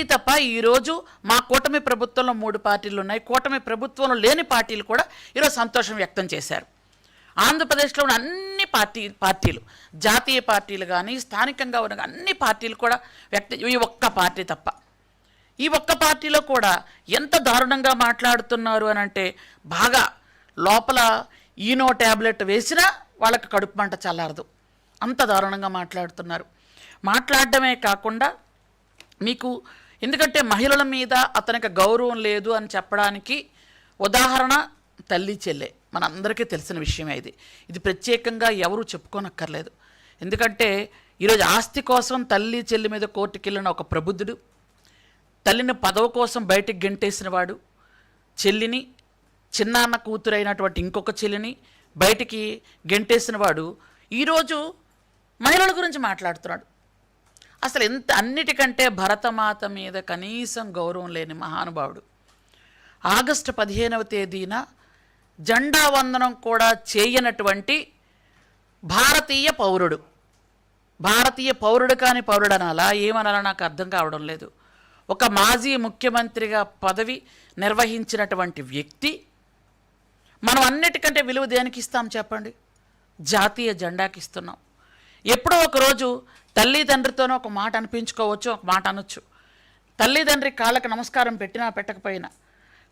Party తప్ప ఈరోజు మా కూటమి ప్రభుత్వంలో మూడు పార్టీలు ఉన్నాయి. కూటమి ప్రభుత్వంలో లేని పార్టీలు కూడా ఈరోజు సంతోషం వ్యక్తం చేశారు. ఆంధ్రప్రదేశ్లో ఉన్న అన్ని పార్టీ పార్టీలు జాతీయ పార్టీలు కానీ స్థానికంగా ఉన్న అన్ని పార్టీలు కూడా వ్యక్త ఈ ఒక్క పార్టీ తప్ప. ఈ ఒక్క పార్టీలో కూడా ఎంత దారుణంగా మాట్లాడుతున్నారు అని అంటే బాగా లోపల ఈనో ట్యాబ్లెట్ వేసినా వాళ్ళకి కడుపు మంట చల్లారదు. అంత దారుణంగా మాట్లాడుతున్నారు. మాట్లాడడమే కాకుండా మీకు ఎందుకంటే మహిళల మీద అతనికి గౌరవం లేదు అని చెప్పడానికి ఉదాహరణ తల్లి చెల్లె. మనందరికీ తెలిసిన విషయమే ఇది. ఇది ప్రత్యేకంగా ఎవరు చెప్పుకోనక్కర్లేదు. ఎందుకంటే ఈరోజు ఆస్తి కోసం తల్లి చెల్లి మీద కోర్టుకెళ్ళిన ఒక ప్రబుద్ధుడు తల్లిని పదవి కోసం బయటికి గెంటేసిన వాడు చెల్లిని చిన్నాన్న కూతురైనటువంటి ఇంకొక చెల్లిని బయటికి గెంటేసిన వాడు ఈరోజు మహిళల గురించి మాట్లాడుతున్నాడు. అసలు ఎంత అన్నిటికంటే భరతమాత మీద కనీసం గౌరవం లేని మహానుభావుడు. ఆగస్టు పదిహేనవ తేదీన జెండా వందనం కూడా చేయనటువంటి భారతీయ పౌరుడు. భారతీయ పౌరుడు కాని పౌరుడు అనాలా? ఏమనాలా నాకు అర్థం కావడం లేదు. ఒక మాజీ ముఖ్యమంత్రిగా పదవి నిర్వహించినటువంటి వ్యక్తి మనం అన్నిటికంటే విలువ దేనికి ఇస్తాం చెప్పండి? జాతీయ జెండాకి ఇస్తున్నాం ఎప్పుడో ఒకరోజు తల్లిదండ్రితోనో ఒక మాట అనిపించుకోవచ్చు ఒక మాట అనొచ్చు. తల్లిదండ్రి కాళ్ళకి నమస్కారం పెట్టినా పెట్టకపోయినా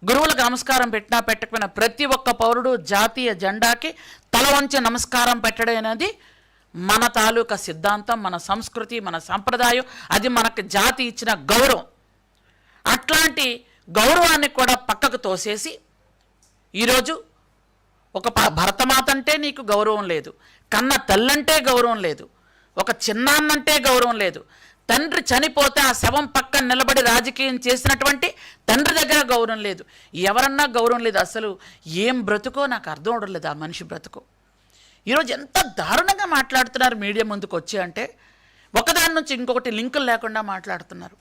గురువులకు నమస్కారం పెట్టినా పెట్టకపోయినా ప్రతి ఒక్క పౌరుడు జాతీయ జెండాకి తల వంచి నమస్కారం పెట్టడం అనేది మన తాలూకా సిద్ధాంతం మన సంస్కృతి మన సంప్రదాయం. అది మనకు జాతి ఇచ్చిన గౌరవం. అట్లాంటి గౌరవాన్ని కూడా పక్కకు తోసేసి ఈరోజు ఒక భరతమాత అంటే నీకు గౌరవం లేదు. కన్న తల్లంటే గౌరవం లేదు. ఒక చిన్నాన్నంటే గౌరవం లేదు. తండ్రి చనిపోతే ఆ శవం పక్కన నిలబడి రాజకీయం చేసినటువంటి తండ్రి దగ్గర గౌరవం లేదు. ఎవరన్నా గౌరవం లేదు. అసలు ఏం బ్రతుకో నాకు అర్థం అవడం లేదు ఆ మనిషి బ్రతుకో. ఈరోజు ఎంత దారుణంగా మాట్లాడుతున్నారు మీడియా ముందుకు వచ్చి అంటే ఒకదాని నుంచి ఇంకొకటి లింకులు లేకుండా మాట్లాడుతున్నారు.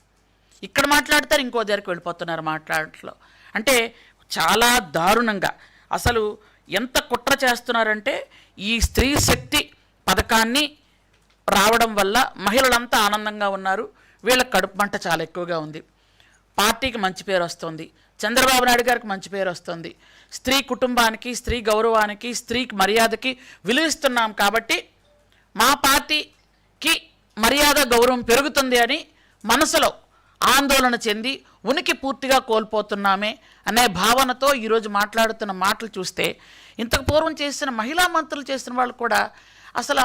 ఇక్కడ మాట్లాడతారు ఇంకో దగ్గరికి వెళ్ళిపోతున్నారు మాట్లాడట్లో. అంటే చాలా దారుణంగా. అసలు ఎంత కుట్ర చేస్తున్నారంటే ఈ స్త్రీ శక్తి పథకాన్ని రావడం వల్ల మహిళలంతా ఆనందంగా ఉన్నారు. వీళ్ళ కడుపు మంట చాలా ఎక్కువగా ఉంది. పార్టీకి మంచి పేరు వస్తుంది. చంద్రబాబు నాయుడు గారికి మంచి పేరు వస్తుంది. స్త్రీ కుటుంబానికి స్త్రీ గౌరవానికి స్త్రీ మర్యాదకి విలువిస్తున్నాం కాబట్టి మా పార్టీకి మర్యాద గౌరవం పెరుగుతుంది అని మనసులో ఆందోళన చెంది ఉనికి పూర్తిగా కోల్పోతున్నామే అనే భావనతో ఈరోజు మాట్లాడుతున్న మాటలు చూస్తే ఇంతకు పూర్వం చేసిన మహిళా మంత్రులు చేసిన వాళ్ళు కూడా అసలు